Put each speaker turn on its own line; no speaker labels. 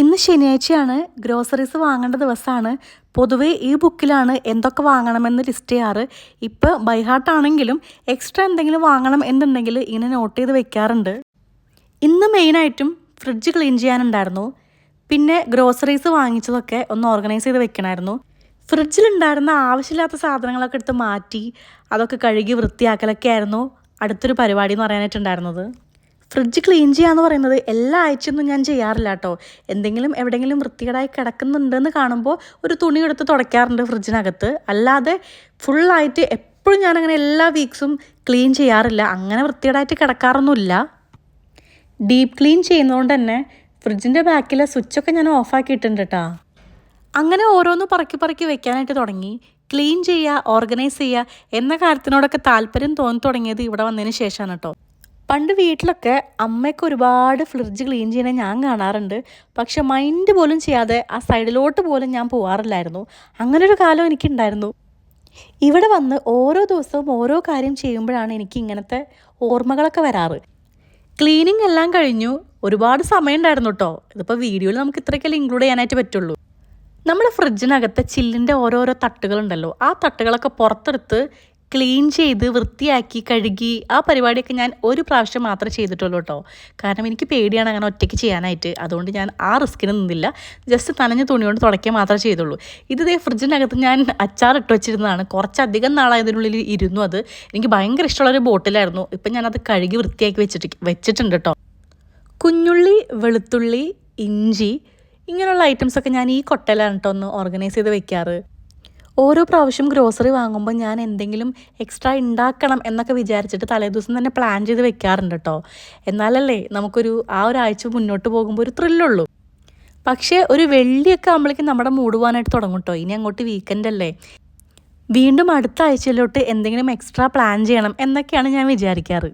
ഇന്ന് ശനിയാഴ്ചയാണ് ഗ്രോസറീസ് വാങ്ങേണ്ട ദിവസമാണ്. പൊതുവേ ഈ ബുക്കിലാണ് എന്തൊക്കെ വാങ്ങണമെന്ന് ലിസ്റ്റ് ചെയ്യാറ്. ഇപ്പോൾ ബൈഹാർട്ടാണെങ്കിലും എക്സ്ട്രാ എന്തെങ്കിലും വാങ്ങണം എന്നുണ്ടെങ്കിൽ ഇങ്ങനെ നോട്ട് ചെയ്ത് വെക്കാറുണ്ട്. ഇന്ന് മെയിനായിട്ടും ഫ്രിഡ്ജ് ക്ലീൻ ചെയ്യാനുണ്ടായിരുന്നു. പിന്നെ ഗ്രോസറീസ് വാങ്ങിച്ചതൊക്കെ ഒന്ന് ഓർഗനൈസ് ചെയ്ത് വെക്കണമായിരുന്നു ഫ്രിഡ്ജിലുണ്ടായിരുന്ന ആവശ്യമില്ലാത്ത സാധനങ്ങളൊക്കെ എടുത്ത് മാറ്റി അതൊക്കെ കഴുകി വൃത്തിയാക്കലൊക്കെ ആയിരുന്നു അടുത്തൊരു പരിപാടി എന്ന് പറയാനായിട്ടുണ്ടായിരുന്നത്. ഫ്രിഡ്ജ് ക്ലീൻ ചെയ്യാന്ന് പറയുന്നത് എല്ലാ ആഴ്ചയൊന്നും ഞാൻ ചെയ്യാറില്ല കേട്ടോ എന്തെങ്കിലും എവിടെയെങ്കിലും വൃത്തികേടായി കിടക്കുന്നുണ്ടെന്ന് കാണുമ്പോൾ ഒരു തുണി എടുത്ത് തുടയ്ക്കാറുണ്ട് ഫ്രിഡ്ജിനകത്ത്. അല്ലാതെ ഫുള്ളായിട്ട് എപ്പോഴും ഞാനങ്ങനെ എല്ലാ വീക്സും ക്ലീൻ ചെയ്യാറില്ല. അങ്ങനെ വൃത്തികേടായിട്ട് കിടക്കാറൊന്നുമില്ല. ഡീപ്പ് ക്ലീൻ ചെയ്യുന്നതുകൊണ്ട് തന്നെ ഫ്രിഡ്ജിന്റെ ബാക്കിലെ സ്വിച്ചൊക്കെ ഞാൻ ഓഫാക്കിയിട്ടുണ്ട് കേട്ടോ അങ്ങനെ ഓരോന്ന് പറക്കി പറക്കി വെക്കാനായിട്ട് തുടങ്ങി. ക്ലീൻ ചെയ്യുക ഓർഗനൈസ് ചെയ്യുക എന്ന കാര്യത്തിനോടൊക്കെ താല്പര്യം തോന്നി തുടങ്ങിയത് ഇവിടെ വന്നതിന് ശേഷമാണ് കേട്ടോ പണ്ട് വീട്ടിലൊക്കെ അമ്മയ്ക്ക് ഒരുപാട് ഫ്രിഡ്ജ് ക്ലീൻ ചെയ്യണേ ഞാൻ കാണാറുണ്ട്. പക്ഷെ മൈൻഡ് പോലും ചെയ്യാതെ ആ സൈഡിലോട്ട് പോലും ഞാൻ പോകാറില്ലായിരുന്നു അങ്ങനൊരു കാലം എനിക്കുണ്ടായിരുന്നു. ഇവിടെ വന്ന് ഓരോ ദിവസവും ഓരോ കാര്യം ചെയ്യുമ്പോഴാണ് എനിക്ക് ഇങ്ങനത്തെ ഓർമ്മകളൊക്കെ വരാറ്. ക്ലീനിങ് എല്ലാം കഴിഞ്ഞു. ഒരുപാട് സമയമുണ്ടായിരുന്നു കേട്ടോ ഇതിപ്പോൾ വീഡിയോയിൽ നമുക്ക് ഇത്രയ്ക്കല്ലേ ഇൻക്ലൂഡ് ചെയ്യാനായിട്ട് പറ്റുള്ളൂ. നമ്മുടെ ഫ്രിഡ്ജിനകത്തെ ചില്ലിന്റെ ഓരോരോ തട്ടുകളുണ്ടല്ലോ. ആ തട്ടുകളൊക്കെ പുറത്തെടുത്ത് ക്ലീൻ ചെയ്ത് വൃത്തിയാക്കി കഴുകി ആ പരിപാടിയൊക്കെ ഞാൻ ഒരു പ്രാവശ്യം മാത്രമേ ചെയ്തിട്ടുള്ളൂ കേട്ടോ. കാരണം എനിക്ക് പേടിയാണ് അങ്ങനെ ഒറ്റയ്ക്ക് ചെയ്യാനായിട്ട്. അതുകൊണ്ട് ഞാൻ ആ റിസ്കിന് നിന്നില്ല. ജസ്റ്റ് നനഞ്ഞ തുണി കൊണ്ട് തുടയ്ക്കുക മാത്രമേ ചെയ്തുള്ളൂ. ഇത് ഇതേ ഫ്രിഡ്ജിനകത്ത് ഞാൻ അച്ചാർ ഇട്ട് വെച്ചിരുന്നതാണ്. കുറച്ചധികം നാളായതിനുള്ളിൽ ഇരുന്നു അത്. എനിക്ക് ഭയങ്കര ഇഷ്ടമുള്ളൊരു ബോട്ടിലായിരുന്നു. ഇപ്പം ഞാനത് കഴുകി വൃത്തിയാക്കി വെച്ചിട്ട് വെച്ചിട്ടുണ്ട് കേട്ടോ. കുഞ്ഞുള്ളി വെളുത്തുള്ളി ഇഞ്ചി ഇങ്ങനെയുള്ള ഐറ്റംസൊക്കെ ഞാൻ ഈ കൊട്ടയിലാണ് കേട്ടോ ഒന്ന് ഓർഗനൈസ് ചെയ്ത് വെക്കാറ്. ഓരോ പ്രാവശ്യം ഗ്രോസറി വാങ്ങുമ്പോൾ ഞാൻ എന്തെങ്കിലും എക്സ്ട്രാ ഉണ്ടാക്കണം എന്നൊക്കെ വിചാരിച്ചിട്ട് തലേദിവസം തന്നെ പ്ലാൻ ചെയ്ത് വെക്കാറുണ്ട് കേട്ടോ എന്നാലല്ലേ നമുക്കൊരു ആ ഒരാഴ്ച മുന്നോട്ട് പോകുമ്പോൾ ഒരു ത്രില്ലുള്ളൂ. പക്ഷേ ഒരു വെള്ളിയൊക്കെ ആകുമ്പോഴേക്കും നമ്മുടെ മൂടുവാനായിട്ട് തുടങ്ങും കേട്ടോ ഇനി അങ്ങോട്ട് വീക്കെൻഡ് അല്ലേ? വീണ്ടും അടുത്ത ആഴ്ചയിലോട്ട് എന്തെങ്കിലും എക്സ്ട്രാ പ്ലാൻ ചെയ്യണം എന്നൊക്കെയാണ് ഞാൻ വിചാരിക്കാറ്.